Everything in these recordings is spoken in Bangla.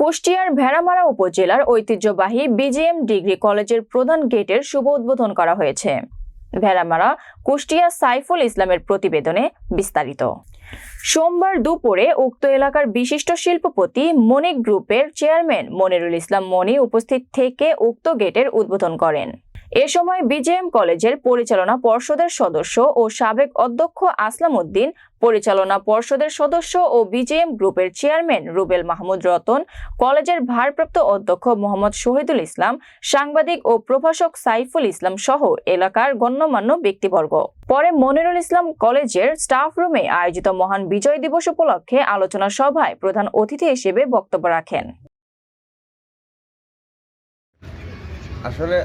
কুষ্টিয়ার ভেড়ামারা উপজেলার ঐতিহ্যবাহী বিজিএম ডিগ্রি কলেজের প্রধান গেটের শুভ উদ্বোধন করা হয়েছে। ভেড়ামারা কুষ্টিয়া সাইফুল ইসলামের প্রতিবেদনে বিস্তারিত। সোমবার দুপুরে উক্ত এলাকার বিশিষ্ট শিল্পপতি মনিক গ্রুপের চেয়ারম্যান মনিরুল ইসলাম মনি উপস্থিত থেকে উক্ত গেটের উদ্বোধন করেন। এ সময় বিজেএম কলেজের পরিচালনা পর্ষদের সদস্য ও সাবেক অধ্যক্ষ আসলাম উদ্দিন পরিচালনা পর্ষদের সদস্য ও বিজেএম গ্রুপের চেয়ারম্যান রুবেল মাহমুদ রতন, কলেজের ভারপ্রাপ্ত অধ্যক্ষ মোহাম্মদ শহীদুল ইসলাম, সাংবাদিক ও প্রভাষক সাইফুল ইসলাম সহ এলাকার গণ্যমান্য ব্যক্তিবর্গ। পরে মনিরুল ইসলাম কলেজের স্টাফ রুমে আয়োজিত মহান বিজয় দিবস উপলক্ষে আলোচনা সভায় প্রধান অতিথি হিসেবে বক্তব্য রাখেন। আসলে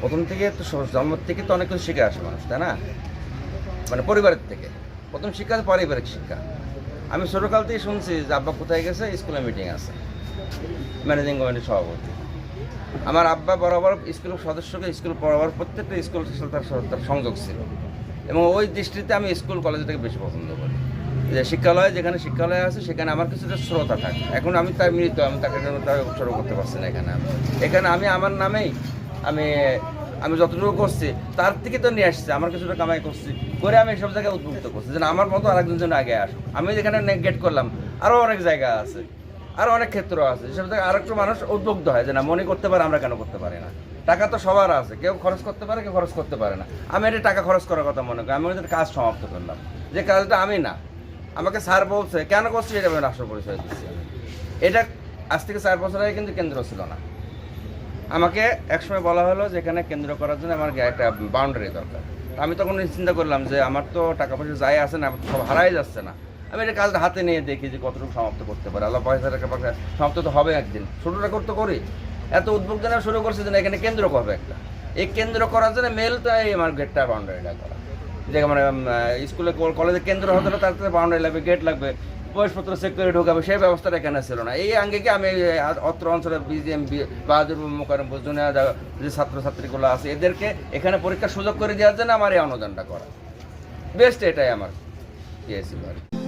প্রথম থেকে তো জন্ম থেকে তো অনেক কিছু শিখে আসে মানুষ, তাই না? মানে পরিবারের থেকে। প্রথম শিক্ষা পারিবারিক শিক্ষা। আমি ছোটোকাল থেকে শুনছি যে আব্বা কোথায় গেছে? স্কুলে মিটিং আছে। ম্যানেজিং কমিটির সভাপতি। আমার আব্বা বরাবর স্কুলের সদস্যকে স্কুল বরাবর প্রত্যেকটা স্কুল তার তার সংযোগ ছিল। এবং ওই দৃষ্টিতে আমি স্কুল কলেজটাকে বেশি পছন্দ করি। যে শিক্ষালয়, যেখানে শিক্ষালয় আছে, সেখানে আমার কিছুটা শ্রোতা থাকে। এখন আমি তার মৃত, আমি তাকে তাকে উৎসর্গ করতে পারছি না এখানে এখানে আমি আমার নামেই আমি আমি যতটুকু করছি, তার থেকে তো নিয়ে আসছি, আমার কিছুটা কামাই করছি। করে আমি সব জায়গায় উদ্বুদ্ধ করছি, যেন আমার মতো আরেকজন যেন আগে আসুক আমি যেখানে গেট করলাম আরও অনেক জায়গা আছে আরও অনেক ক্ষেত্র আছে, যেসব জায়গায় আরেকটু মানুষ উদ্বুদ্ধ হয়, যে না, মনে করতে পারে, আমরা কেন করতে পারি না। টাকা তো সবার আছে, কেউ খরচ করতে পারে, কেউ খরচ করতে পারে না। আমি এটা টাকা খরচ করার কথা মনে করি, আমি ওদের কাজ সমাপ্ত করলাম। যে কাজটা আমি না, আমাকে স্যার বলছে, কেন করছি এটা আমি রাষ্ট্র পরিচয় দিচ্ছি। এটা আজ থেকে চার বছর আগে কিন্তু কেন্দ্র ছিল না। আমাকে একসময় বলা হলো যে এখানে কেন্দ্র করার জন্য আমার একটা বাউন্ডারি দরকার। আমি তখন চিন্তা করলাম যে আমার তো টাকা পয়সা যাই আছে না সব হারাই যাচ্ছে না। আমি এটা কাজটা হাতে নিয়ে দেখি যে কতটুকু সমাপ্ত করতে পারে। আল্লাহ পয়সা টাকা পয়সা সমাপ্ত তো হবে একদিন। ছোটোটা করতে করি। এত উদ্যোগ জানা শুরু করছে যে এখানে কেন্দ্র করবে একটা। এই কেন্দ্র করার জন্য মেলটাই আমার গেটটা বাউন্ডারিটা করা। যে মানে স্কুলে কলেজে কেন্দ্র হতে তার বাউন্ডারি লাগবে গেট লাগবে। বয়সপত্র সেক্টরে ঢোকাবে, সেই ব্যবস্থাটা এখানে ছিল না এই আঙ্গে কি আমি অত্র অঞ্চলে বিজিএম বাহাদুর বুজুনিয়া যে ছাত্রছাত্রীগুলো আছে, এদেরকে এখানে পরীক্ষার সুযোগ করে দেওয়ার জন্য আমার এই অনুদানটা করা বেস্ট এটাই আমার ইয়ে ছিল আর।